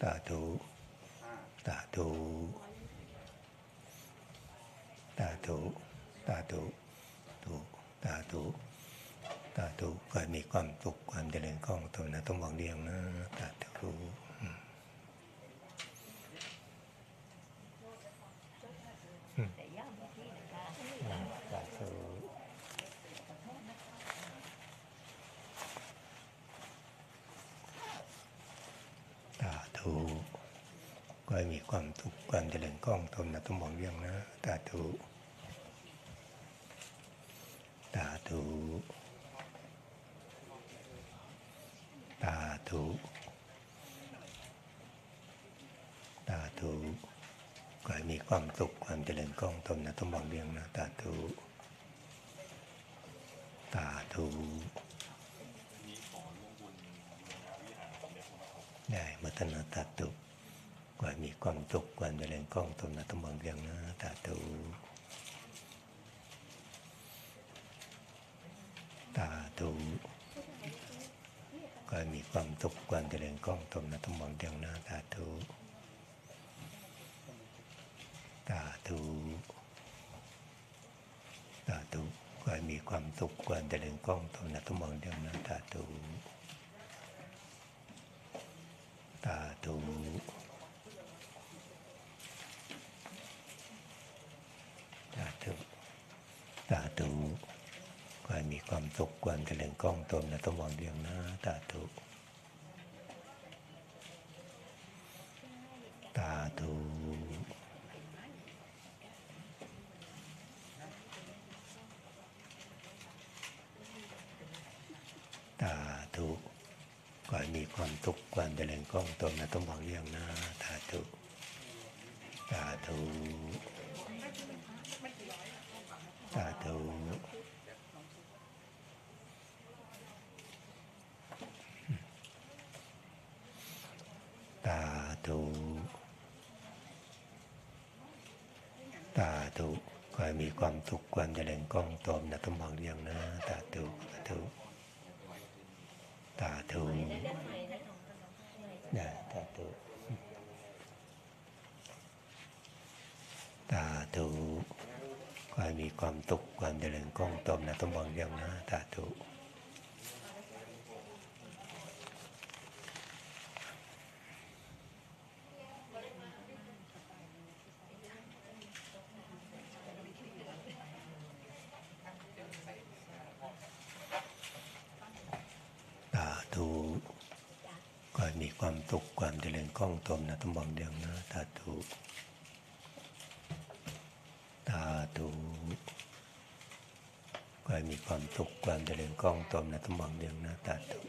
สาธุสาธุสาธุสาธุธุสาธุสาธุก็มีความสุขความเจริญก้องตัวนะต้องบอกเรียงนะสาธุอืมอืมอ่าสาธุ สาธุก็ให้มีความสุขความเจริญก้องตนนะต้องบอกเรื่องนะสาธุสาธุสาธุ ธุก็ให้มีความสุขความเจริญก้องตนนะต้องบอกเรื่องนะสาธุสาธุได้มัตนาตาตุก็มีความสุขความเจริญก้องตนนะต้องบอกเรื่องนะสาธุสาธุก็มีความสุขความเจริญก้องตนนะต้องบอกเรื่องนะสาธุสาธุสาธุก็ให้มี ความสุขความเจริญก้องตนนะต้องบองเรื่องนะตาตูตาตูตาตูตาตูความมีความสุขความเจริญก้องตนนะต้องบองเรื่องนะตาตูสาธุสาธุก็ให้มีความสุขความเจริญก้องตนนะต้องบอกเรื่องนะสาธุสาธุ สาธุสาธุสาธุขอให้มีความสุขความเจริญก้องตนนะต้องบอกเรื่องนะสาธุสาธุสาธุนะสาธุสาธุขอให้มีความสุข ความเจริญก้องตนนะต้องบอกเรื่องนะสาธุสาธุขอให้มีความสุขความเจริญกล้องตนนะต้องบอกเรื่องนะสาธุสาธุ อให้มีความสุขความเจริญกล้องตนนะต้องบอกเรื่องนะสาธุ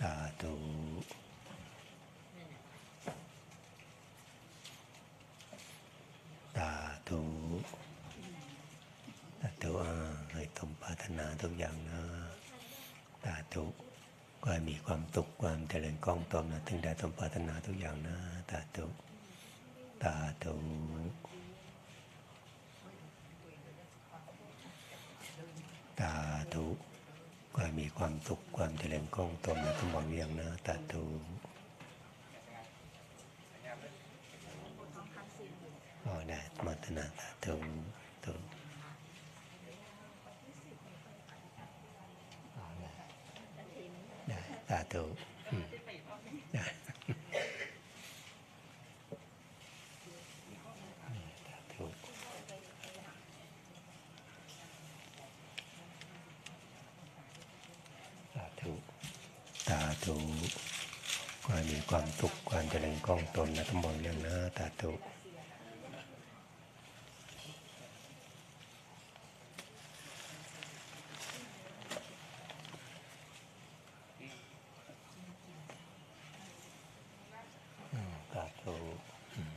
สาธุสาธุสาธุอ่าให้สมปรารถนาทุกอย่างนะสาธุก็ให้มีความสุขความเจริญกล้องตนนะถึงได้สมปรารถนาทุกอย่างนะสาธุสาธุาธุก็มีความสุขความเจริญก้องตนนะทั้งหมดอย่างนะตาธุอ๋อได้มัตนาตาธุสาธุอ๋อได้ได้สาธุอืมได้อืมสาธุสาธุสาธุก็ให้ มีความสุขความเจริญก้องตนนะทั้งหมดเรื่องนะตาตุ อืมสาธุอืม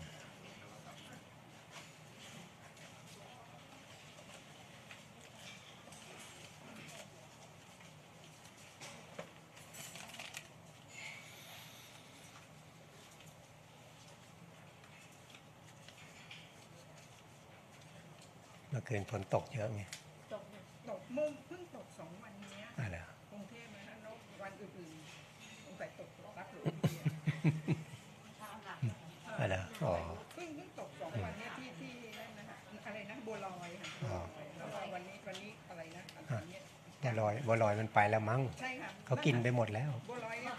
เมื่อ คืนฝนตกเยอะไงตกตกเมื่อเพิ่งตกสองวันเนี้ยอะไร กรุงเทพนะแล้ววันอื่นๆสงสัยตกรักหลวงเดียวอะไรอ๋อ เพิ่งเพิ่งตกสองวันเนี้ที่ที่นั่นนะฮะอะไรนะบัวลอยค่ะอ๋อแล้วก็วันนี้วันนี้อะไรนะอะไรเนี้ยบัวลอยบัวลอยมันไปแล้วมั้งใช่ค่ะเขากินไปหมดแล้ว บัวลอยเนี่ย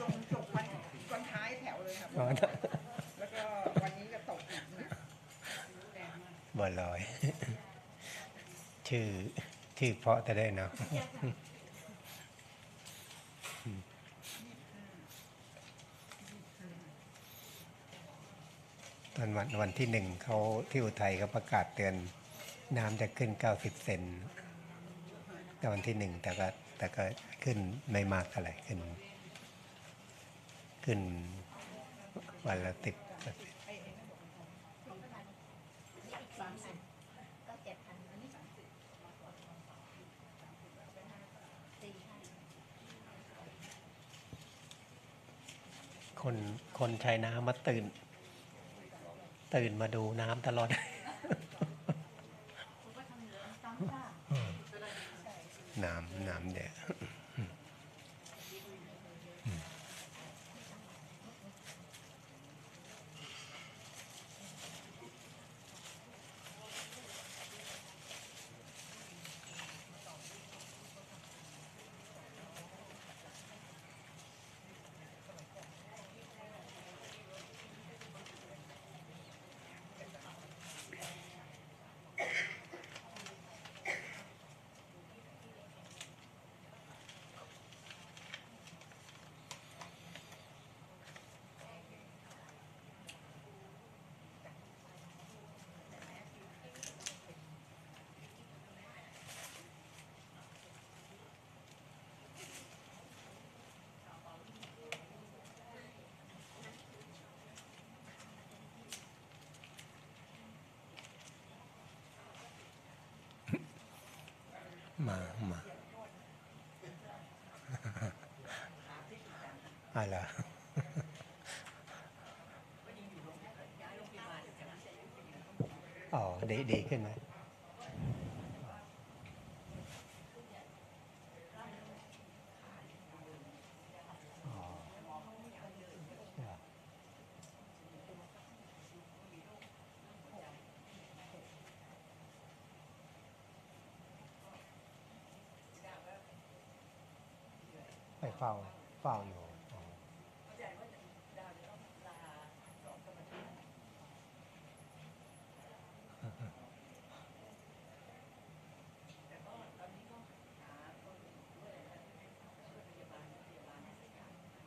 จงจบวันวันท้ายแถวเลยค่ะบัอ๋วอลอยแล้วก็วันนี้ก็ตกอีกนะบัวลอย ชื่อชื่อเพาะแต่ได้เนาะตอนวันวันที่หนึ่งเขาที่อุทัยเขาประกาศเตือนน้ำจะขึ้นเก้าสิบเซนแต่วันที่หนึ่งแต่ก็แต่ก็ขึ้นไม่มากเท่าไหร่ขึ้น ขึ้นวันละติบ ก็เจ็ดพันอันนี้สี่พัน คนคนใช้น้ำมาตื่น ตื่นมาดูน้ำตลอด คุณก็ทำเหลืองซ้ำค่ะ น้ำน้ำเดีย มามาอะไรอ๋อ ดีดีขึ้นไหมอ๋อจ้ะ ไปเฝ้าเฝ้าอยู่อ๋อ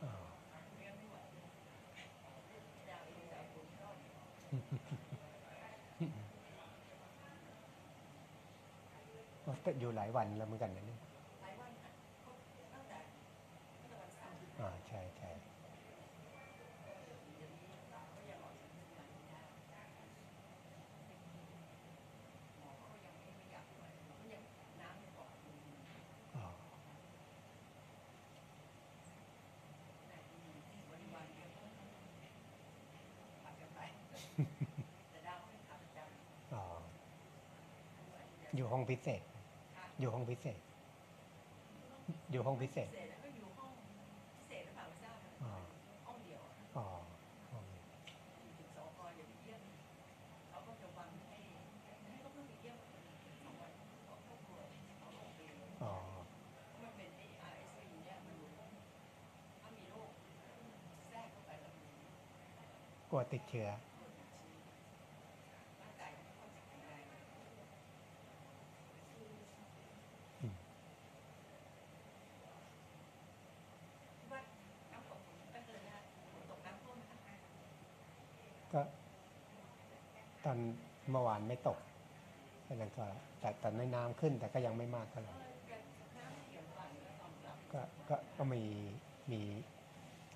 อ๋ออ๋อแต่อยู่หลายวันแล้วเหมือนกันนะเนี่ย อ่าใช่ใช่อ๋ออ๋ออยู่ห้องพิเศษ อยู่ห้องพิเศษ อยู่ห้องพิเศษอ๋ออ๋อห้องอ๋อก ลัวติดเชื้อ ก็ตอนเมื่อวานไม่ตกฉะนั้นก็แต่ตอนในน้ำขึ้นแต่ก็ยังไม่มากเท่าไหร่ก็ก็ก็มีมี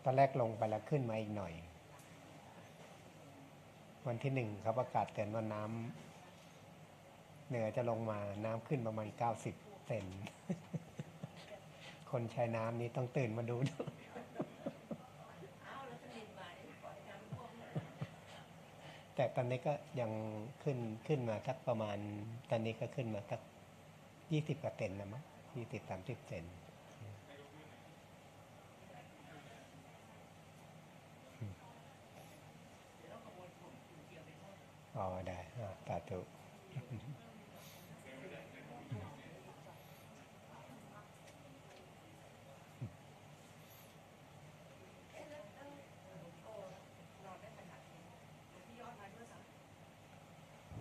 ตอนแรกลงไปแล้วขึ้นมาอีกหน่อย วันที่หนึ่งเขาประกาศเตือนว่าน้ำเหนือจะลงมาน้ำขึ้นประมาณเก้าสิบเซนคนใช้น้ำนี้ต้องตื่นมาดูดแต่ตอนนี้ก็ยังขึ้นขึ้นมาสักประมาณ ตอนนี้ก็ขึ้นมาสักยี่สิบกว่าเซนนะมั้งยี่สิบสามสิบเซน อได้อ่าสาธุ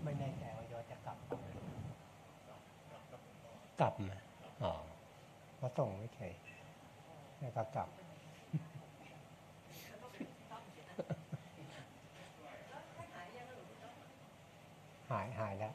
ไม่แน่ใจว่ายอดจะกลับไหมกลับไหมอ๋อมาส่งไม่เคยแล้วก็กลับ หายหายแล้ว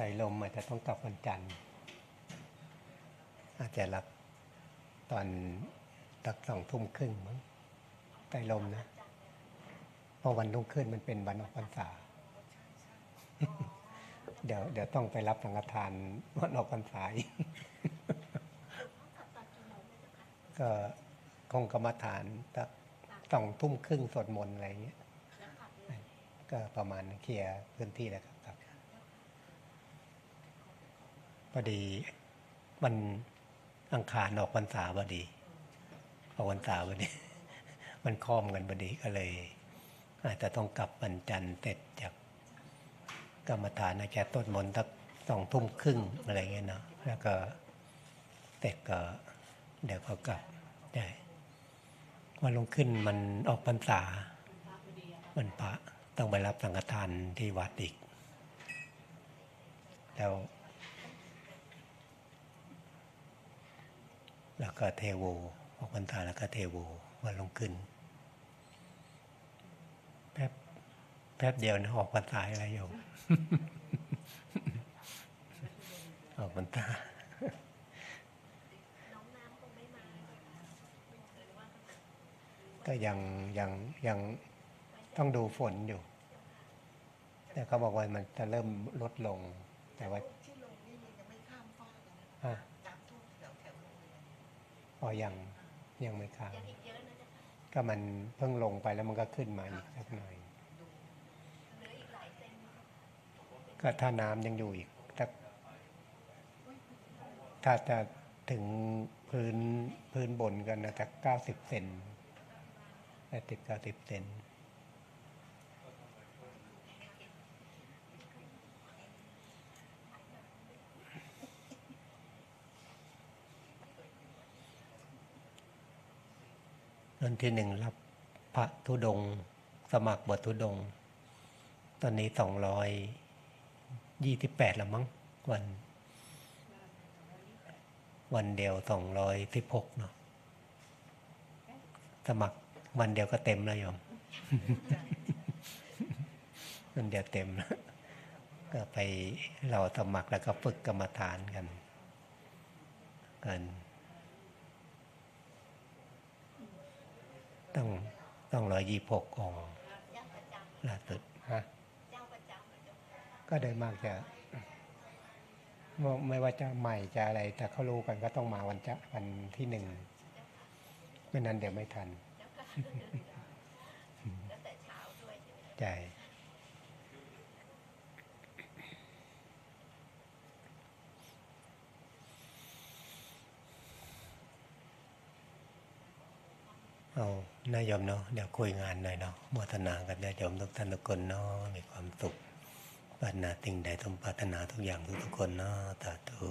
ไตรลมอาจจะต้องกลับวันจันทร์อาจจะรับตอนตักสองทุ่มครึ่งมั้งไตรลมนะเพราะวันรุ่งขึ้นมันเป็นวันออกพรรษา เดี๋ยวเดี๋ยวต้องไปรับสังฆทานวันออกพรรษาอีกก็คงกรรมฐานตักสองทุ่มครึ่งสวดมนต์อะไรอย่างเงี้ยก็ประมาณเคลียร์พื้นที่แล้วครับครับ พอดีวันอังคารออกพรรษาพอดีออกพรรษาพอดี มันคล้อมกันพอดีก็เลย อาจจะต้องกลับวันจันทร์เสร็จจากกรรมฐานอาจจะต้นมนต์สักสองทุ่มครึ่งอะไรเงี้ยเนาะแล้วก็เสร็จก็เดี๋ยวก็กลับได้วันลงขึ้นมันออกพรรษามันพระต้องไปรับสังฆทานที่วัดอีก แล้ว แล้วก็เทโวออกพรรษาแล้วก็เทโววันลงขึ้นแป๊บแป๊บเดียวนะออกพรรษาอะไรโยมออกพรรษาน้องน้ำคงไม่มาก็ยังยังยังต้องดูฝนอยู่ แต่เขาบอกว่ามันจะเริ่มลดลง แต่ว่า พอยังยังไม่ข้ามยังอีกเยอะนะจ๊ะค่ะก็มันเพิ่งลงไปแล้วมันก็ขึ้นมาอีกสักหน่อยเหลืออีกหลายเซนนะคะก็ถ้าน้ำยังอยู่อีกถ้าถ้าจะถึงพื้นพื้นบนกันนะจะเก้าสิบเซนแปดสิบเก้าสิบเซน วันที่หนึ่งรับพระธุดง สมัครบทธุดง ตอนนี้สองร้อยยี่สิบแปดแล้วมั้งวัน วันเดียวสองร้อยสิบหกเนาะสมัครวันเดียวก็เต็มแล้วโยมวันเดียวเต็มแล้วก็ไปเราสมัครแล้วก็ฝึกกรรมฐานกันกัน ต้องต้องร้อยยี่หกองค์เจ้าประจำล่าสุดฮะเจ้าประจำเหมือนเจ้าค่ะก็โดยมากจะไม่ไม่ว่าจะใหม่จะอะไร แต่เขารู้กันก็ต้องมาวันจะวันที่หนึ่งไม่นั้นเดี๋ยวไม่ทันเจ้าค่ะแล้วแต่เช้าด้วยใช่ไหมใจ เอานายยมเนาะเดี๋ยวคุยงานหน่อยเนาะโมทนากับนายยมทุกท่านทุกคนเนาะมีความสุขปรารถนาสิ่งใดสมปรารถนาทุกอย่างทุกๆคนเนาะสาธุ